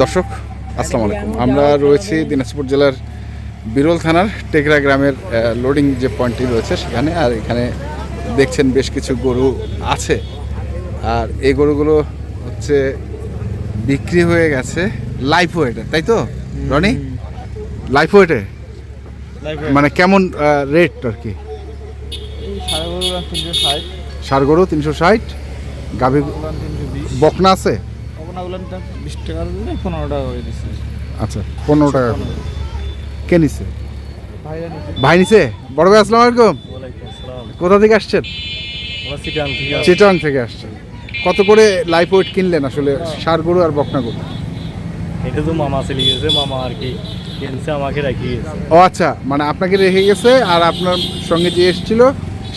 দর্শক আসসালামু আলাইকুম। আমরা রয়েছি দিনাজপুর জেলার বিরল থানার টেকরা গ্রামের লোডিং যে পয়েন্টটি রয়েছে সেখানে আর এখানে দেখছেন বেশ কিছু গরু আছে। আর এই গরুগুলো হচ্ছে বিক্রি হয়ে গেছে লাইফ ওয়েটে তাই তো রনি? লাইফ ওয়েটে মানে কেমন রেট আর কি? সার গরু তিনশো ষাট। গাভী বকনা আছে? বিশ টাকা দিলে পনেরো টাকা করে দিচ্ছি আচ্ছা পনেরো টাকা করে। কে নিছে? ভাই নিছে? বড় ভাই আসসালামু আলাইকুম। কোথা থেকে আসছেন? চিটাং থেকে আসছেন। কত করে লাইফ ওয়েট কিনলেন আসলে সার গরু আর বকনা গরু? এটা তো মামা চলে গেছে মামা আর কি কিনছে আমাকে রাখি গেছে। ও আচ্ছা মানে আপনাকে রেখে গেছে আর আপনার সঙ্গে যে এসেছিল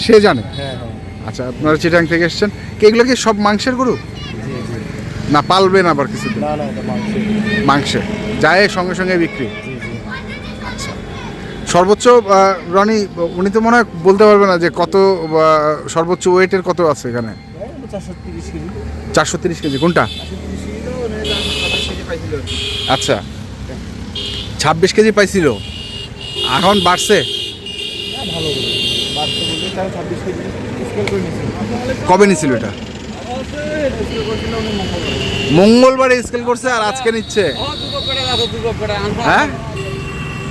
সে জানে। হ্যাঁ হ্যাঁ। আচ্ছা আপনারা চিটাং থেকে এসেছেন। কি এগুলো কি সব মাংসের গরু? না পালবেন আবার কিছুদিন। না না এটা মাংস। যায় সঙ্গে সঙ্গে বিক্রি। আচ্ছা। সর্বোচ্চ রনি উনি তো মনে হয় বলতে পারবে না যে কত সর্বোচ্চ ওয়েটের কত আছে এখানে? চারশো তিরিশ কেজি। কোনটা? কি। আচ্ছা। ছাব্বিশ কেজি পাইছিল। এখন বাড়ছে? হ্যাঁ নিয়েছিল কবে নিছিল এটা? মঙ্গলবার স্কেল করছে আর আজকে নিচ্ছে। হ্যাঁ?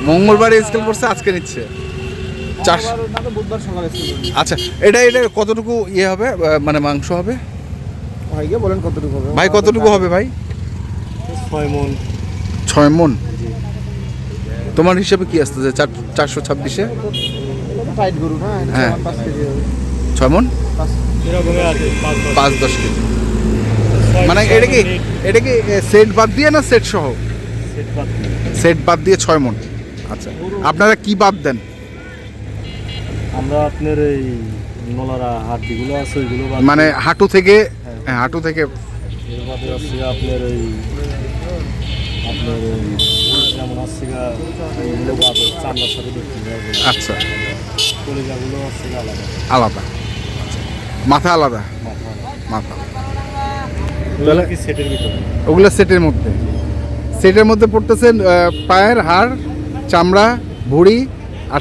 মঙ্গলবারে স্কেল করছে আজকে নিচ্ছে। আচ্ছা এটা এটা কতটুকু ইয়ে হবে? মানে মাংস হবে? ভাই গিয়ে বলেন কতটুকু হবে ভাই? কতটুকু হবে ভাই ছয় মন। ছয় মন? তোমার হিসাবে কি আসতেছে? চার চারশো ছাব্বিশে? হ্যাঁ। পাঁচ ছয় মন পাঁচ দশ কেজি। মানে এটা কি এটা কি সেট বাদ দিয়ে না সেট সহ? সেট বাদ দিয়ে। ছয় মন। আচ্ছা আপনারা কি বাদ দেন? আমরা আপনার এই নলারা হাড্ডিগুলো আছে ওইগুলো মানে হাঁটু থেকে হ্যাঁ, হাঁটু থেকে আছে আপনার ওই আপনার যেমন আছে আচ্ছা। আলাদা। আলাদা। মাথা আলাদা। মাথা। ওগুলো কি সেটের ভিতরে? ওগুলো সেটের মধ্যে। সেটের মধ্যে পড়তেছেন আহ, পায়ের হাড় চামড়া ভুঁড়ি আর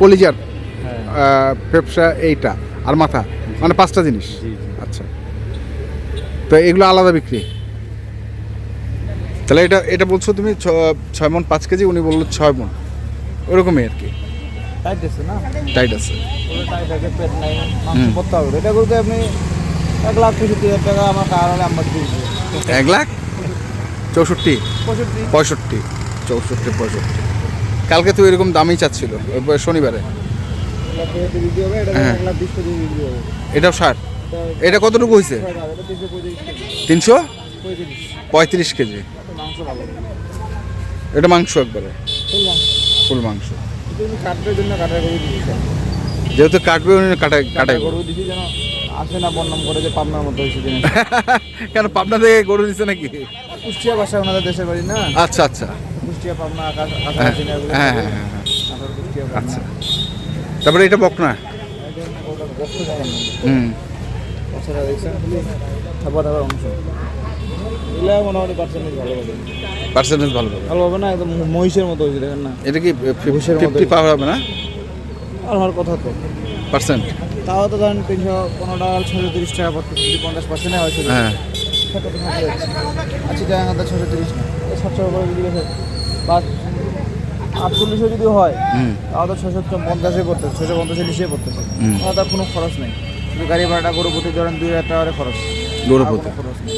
কলিজার হ্যাঁ। আহ, ফেফসা এইটা আর মাথা। মানে পাঁচটা জিনিস। আচ্ছা। তো এগুলো আলাদা বিক্রি। তাহলে এটা এটা বলছো তুমি ছয় মন পাঁচ কেজি? উনি বলল ছয় মন ওরকমই আর কি। টাইট আছে না? টাইট আছে। পুরো টাইট আছে পেট নাই মাংস করতে হবে। এটা করতে আপনি এক লাখ পঁয়ষট্টি হাজার টাকা আমার কার হলে আমার দিয়েছি এক লাখ? চৌষট্টি? পঁয়ষট্টি। চৌষট্টি পঁয়ষট্টি। কালকে তো এরকম দামই চাচ্ছিল শনিবারে। হ্যাঁ। এটাও ষাট। এটা কতটুকু হয়েছে তিনশো? পঁয়ত্রিশ কেজি। এটা মাংস একবারে। ফুল মাংস। কাটবার জন্য কাটার গরু দিয়েছি। যেহেতু কাটবে কাটাই কাটাই গরু দিয়েছি যেন আসে না বর্ণম করে যে পাবনার মতো হয়েছে কেন পাবনা থেকে গরু দিচ্ছে নাকি? কুষ্টিয়া বাসায় ওনাদের দেশের বাড়ি না? আচ্ছা আচ্ছা। কুষ্টিয়া পাবনা আকাশ হ্যাঁ এগুলো হ্যাঁ হ্যাঁ হ্যাঁ, হ্যাঁ। আচ্ছা। তারপরে এটা বকনা? হুম। থাবা থাবার অংশ। এগুলো মোটামুটি পার্সেন্টেজ ভালো হবে পার্সেন্টেজ ভালো পাবে। ভালো হবে না একদম মহিষের মতো হয়েছে দেখেন না। এটা কি। ফিফটি পাওয়া হবে না? আর আমার কথা তো। পার্সেন্ট? তাও তো ধরেন তিনশো পনেরো টাকা ছশো তিরিশ টাকা পড়তে যদি পঞ্চাশ পার্সেন্ট হ্যাঁ তো আশি টাকা আমাদের ছশো তিরিশ সাতশো করে যদি গেছে বা আটচল্লিশও যদি হয় তাও তো ছশো পঞ্চাশে পড়তেছে ছশো পঞ্চাশে পড়তেছে হুম। তাহলে তার কোনো খরচ নেই। শুধু গাড়ি ভাড়াটা গরু প্রতি ধরেন দুই হাজার টাকা করে খরচ। গরু প্রতি। খরচ নেই।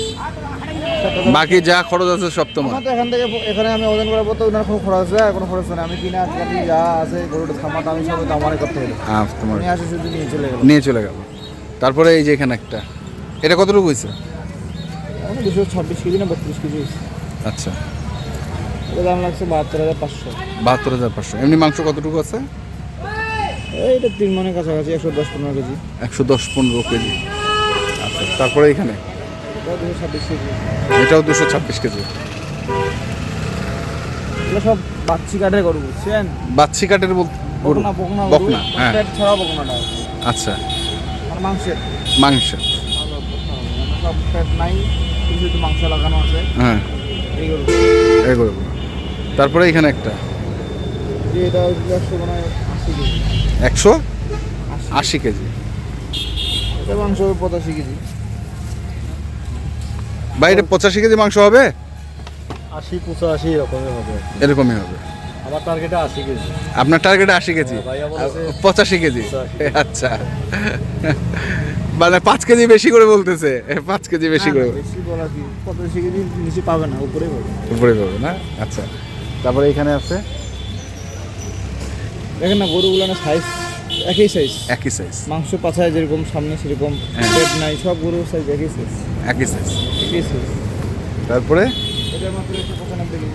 বাকি যা খরচ আছে সব তোমার। আমার তো এখান থেকে এখানে আমি ওজন করার পর তো ওনার কোনো খরচ আর কোনো খরচ নেই। আমি কিনা কাটি যা আছে গরুটা থামাতে আমি সব আমারই করতে হলো হ্যাঁ তোমার। উনি আসে শুধু নিয়ে চলে গেল। নিয়ে চলে গেল। তারপরে এই যে এখানে একটা এটা কতটুকু হয়েছে? আমি দুশো ছাব্বিশ কেজি না বত্রিশ কেজি আচ্ছা। এটা দাম লাগছে বাহাত্তর হাজার পাঁচশো। বাহাত্তর হাজার পাঁচশো। এমনি মাংস কতটুকু আছে? এইটা তিন মনের কাছাকাছি একশো দশ পনেরো কেজি। একশো দশ পনেরো কেজি। আচ্ছা তারপরে এখানে? এটাও দুশো ছাব্বিশ কেজি। সব বাচ্চি কাঠের গরু বুঝছেন? বাচ্চি কাঠের গরু বকনা হ্যাঁ। পেট ছাড়া বকনাটা আচ্ছা। আর মাংসের। মাংস। সব পেট নাই শুধু মাংস লাগানো আছে। হ্যাঁ। এই গরু। এই গরুগুলো তারপরে এখানে একটা। এটা একশো মানে আশি কেজি। একশো? আশি। কেজি। মাংস পঁচাশি কেজি। বা এটা পঁচাশি কেজি মাংস হবে? আশি পঁচাশি এরকমই হবে। এরকমই হবে। আমার টার্গেটে আশি কেজি। আপনার টার্গেট আশি কেজি? হ্যাঁ, পঁচাশি কেজি? আচ্ছা। মানে পাঁচ কেজি বেশি করে বলতেছে। পাঁচ কেজি বেশি করে। পঁচাশি কেজি নিচে পাবে না উপরে পাবে। উপরে পাবে না? আচ্ছা। তারপরে এখানে আছে? দেখেন না গরুগুলো না সাইজ একই সাইজ একই সাইজ মাংস পাছায় যেরকম সামনে সেরকম হ্যাঁ। পেট নাই সব গরুর সাইজ একই সাইজ একই সাইজ তারপরে? একশো? পঁচানব্বই কেজি।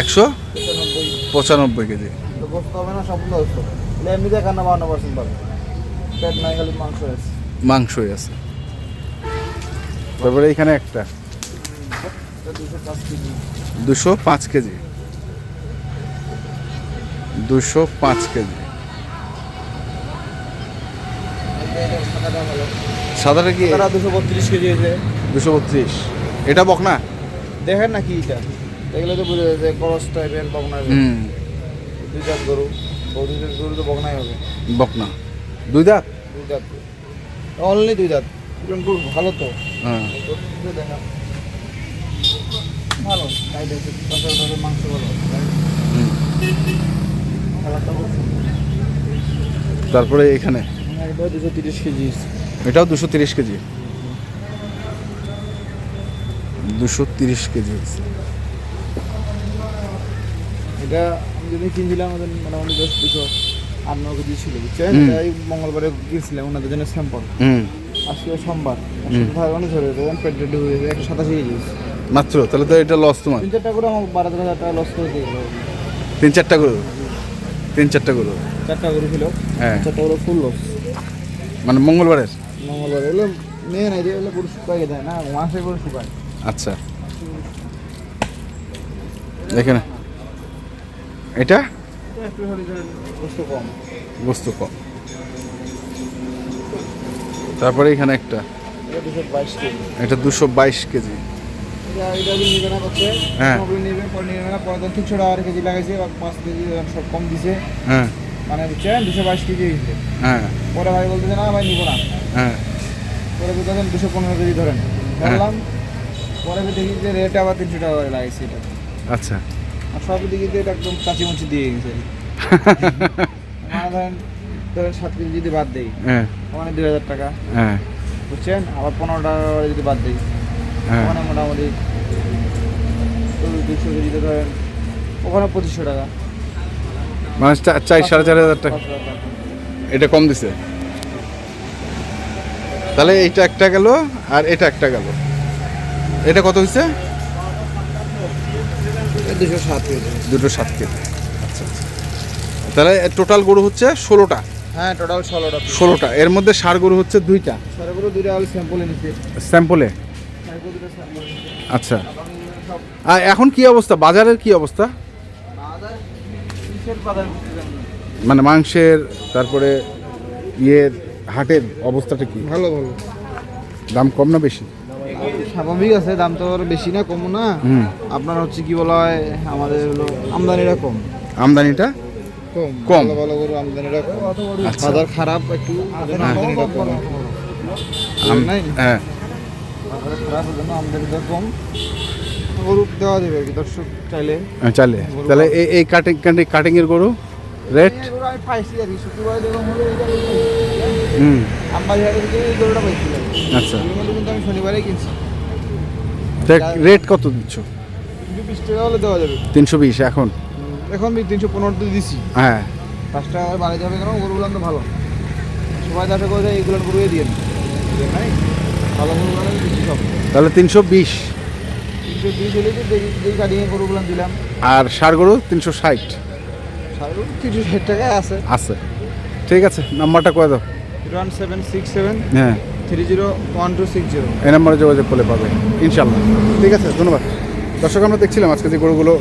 একশো পঁচানব্বই পঁচানব্বই কেজি তো গোস্ত হবে না সবগুলো তাহলে এমনিতে একান্ন বান্ন পার্সেন্ট পাবে পেট নাই খালি মাংস আছে মাংসই আছে। তারপরে এখানে একটা। দুশো পাঁচ কেজি। দুশো পাঁচ কেজি। দুশো পাঁচ কেজি এটা সাদাটা কি দুশো বত্রিশ কেজি হয়েছে। দুশো বত্রিশ। এটা বকনা দেখেন না কি এটা। দেখলে তো বুঝে যাচ্ছে করস টাইপের বকনা হুম। দুই জাত গরু। দুই জাত গরু তো বকনাই হবে। বকনা দুই দাঁত দুই জাত। অনলি দুই এরকম গরু ভালো তো। হ্যাঁ। দেখা ভালো। মাংস ভালো। তারপরে এখানে? হ্যাঁ, দুশো তিরিশ কেজি। এটাও দুশো তিরিশ কেজি। দুশো তিরিশ কেজি হয়েছে। এটা আমি যদি কিনছিলাম আমাদের মোটামুটি দশ দুশো আট ন কেজি ছিল বুঝছেন এই মঙ্গলবারে গিয়েছিলাম ওনাদের জন্য স্যাম্পল। আজকে সোমবার। অনেক ধরে পেট রেডি হয়ে যাবে একশো সাতাশি কেজি মাত্র? তাহলে তো এটা লস তোমার। তিন চারটা করে আমার বারো তেরো হাজার টাকা লস করে দিয়ে তিন চারটা গরু তিন চারটা গরু চারটা গরু ছিল হ্যাঁ। চারটা গরু ফুল লস মানে মঙ্গলবারের? মঙ্গলবার এগুলো মেয়ে নাই এগুলো গরু শুকাই দেয় না মাসে গরু শুকায় আচ্ছা। এখানে। এটা? বস্তু কম। তারপরে এখানে একটা। এটা দুশো বাইশ কেজি। হ্যাঁ। তিনশো টাকা লাগাইছে পাঁচ কেজি সব কম দিছে হ্যাঁ। মানে বুঝছেন দুশো বাইশ কেজি হয়েছে হ্যাঁ। পরে ভাই বলতেছে না ভাই নিবো না। হ্যাঁ। পরে দুশো পনেরো কেজি ধরেন। ধরলাম পরে আমি দেখি যে রেট আবার তিনশো টাকা করে লাগাইছে এটা। আচ্ছা। আর সব দেখি যে এটা একদম কাঁচি মুচি দিয়ে গেছে। মানে ধরেন ধরেন সাত কেজি যদি বাদ দেই হ্যাঁ। ওখানে দুই হাজার টাকা। হ্যাঁ। বুঝছেন? আবার পনেরো টাকা করে যদি বাদ দিই হ্যাঁ। ওখানে মোটামুটি দুশো কেজিতে ধরেন ওখানে পঁচিশশো টাকা। মানে চা- চার সাড়ে চার হাজার টাকা। এটা কম দিছে। তাহলে এইটা একটা গেল আর এটা একটা গেল। এটা কত হয়েছে দুশো সাত কেজি। দুটো সাত কেজি। আচ্ছা আচ্ছা। তাহলে টোটাল গরু হচ্ছে ষোলোটা? হ্যাঁ টোটাল ষোলোটা। ষোলোটা। এর মধ্যে সার গরু হচ্ছে দুইটা? সারাগুলো দুইটা আলু স্যাম্পল এনেছে। স্যাম্পলে আচ্ছা। আর এখন কি অবস্থা? বাজারের কি অবস্থা। মানে মাংসের তারপরে ইয়ের হাটের অবস্থাটা কি? ভালো ভালো। দাম কম না বেশি? স্বাভাবিক আছে দাম তো আর বেশি না কম না। আপনার হচ্ছে কি বলা হয় আমাদের হলো আমদানিটা কম। আমদানিটা? কম। কম। ভালো ভালো করে আমদানিটা কম। আচ্ছা। বাজার খারাপ একটু আমদানিটা কম। হ্যাঁ। বাজার খারাপ জন্য আমদানিটা কম। গরু দেওয়া যাবে কি দর্শক চাইলে। হ্যাঁ, চালে তাহলে এই এই কাটিং কাটিং কাটিংয়ের গরু? রেট এই গরু আমি পাইছি আর কি শুক্রবার যখন হলো এইটা গরু। হুম। আমার এই গরুটা পাইছিলাম আচ্ছা। কিন্তু আমি শনিবারে কিনছি। রেট কত দিচ্ছ? বিশ টাকা হলে দেওয়া যাবে। তিনশো বিশ এখন? এখন আমি তিনশো পনেরোতে দিছি। হ্যাঁ। পাঁচ টাকা বাড়াইতে হবে কেন? গরুগুলো তো ভালো। সবাই চাষে করে যায় এইগুলো গরুয়ে দিয়ে ভালো গরুগুলো দিচ্ছি সব। তাহলে তিনশো বিশ। তিনশো বিশ হলে যেই- কাটিয়ে গরুগুলো দিলাম। আর সার গরু তিনশো ষাট। সাড়ে তিনশো ষাট টাকায় আছে। আছে। ঠিক আছে নাম্বারটা করে দাও। ওয়ান সেভেন সিক্স সেভেন হ্যাঁ। Three zero one two six zero. এই নাম্বারে যোগাযোগ করলে পাবে ইনশাল্লাহ ঠিক আছে ধন্যবাদ। দর্শক আমরা দেখছিলাম আজকে যে গরুগুলো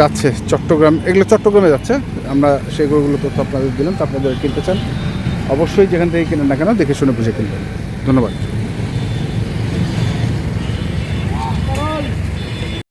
যাচ্ছে চট্টগ্রাম এগুলো চট্টগ্রামে যাচ্ছে। আমরা সেই গরুগুলো তথ্য আপনাদের দিলাম তো আপনাদের কিনতে চান অবশ্যই যেখান থেকে কিনেন না কেন দেখে শুনে বুঝে কিনবেন। ধন্যবাদ।